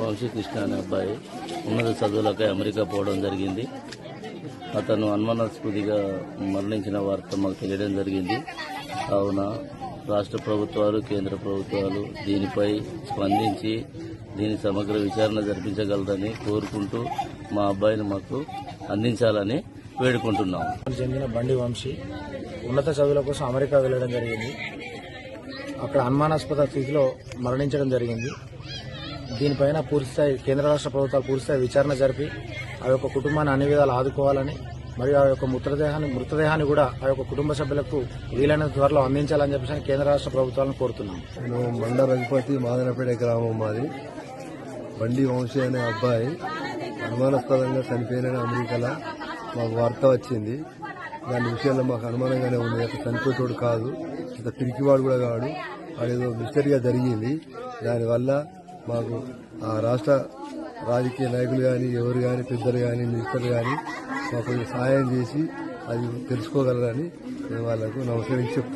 వంశీకృష్ణ అనే అబ్బాయి. ఉన్నత చదువులకై అమెరికా పోవడం జరిగింది. అతను అనుమానాస్పదిగా మరణించిన వార్త మాకు తెలియడం జరిగింది. కావున రాష్ట్ర ప్రభుత్వాలు కేంద్ర ప్రభుత్వాలు దీనిపై స్పందించి దీని సమగ్ర విచారణ జరిపించగలరని కోరుకుంటూ మా అబ్బాయిని మాకు అందించాలని వేడుకుంటున్నాం. చెందిన బండి వంశీ ఉన్నత చదువుల కోసం అమెరికా వెళ్ళడం జరిగింది. అక్కడ అనుమానాస్పద స్థితిలో మరణించడం జరిగింది. దీనిపైన పూర్తిస్థాయి కేంద్ర రాష్ట్ర ప్రభుత్వాలు పూర్తిస్థాయి విచారణ జరిపి ఆ యొక్క కుటుంబాన్ని అన్ని విధాలు ఆదుకోవాలని మరియు ఆ యొక్క మృతదేహాన్ని మృతదేహాన్ని కూడా ఆ యొక్క కుటుంబ సభ్యులకు వీలైన త్వరలో అందించాలని చెప్పేసి కేంద్ర రాష్ట్ర ప్రభుత్వాలను కోరుతున్నాం. నేను మండ రఘుపతి మాదనపేట గ్రామం మాది. బండి వంశీ అనే అబ్బాయి అనుమానాస్పదంగా చనిపోయిన అమెరికాలో మాకు వార్త వచ్చింది. దాని విషయంలో మాకు అనుమానంగానే ఉంది. అతను చనిపోయేటోడు కాదు. ఇంత పిరికివాడు కూడా కాడు. అదేదో మిస్టరీగా జరిగింది. దానివల్ల మాకు ఆ రాష్ట్ర రాజకీయ నాయకులు కానీ ఎవరు కానీ పెద్దలు కానీ మినిస్టర్లు కానీ మాకు సహాయం చేసి అది తెలుసుకోగలరని నేను వాళ్ళకు నమస్కరించి చెప్తాను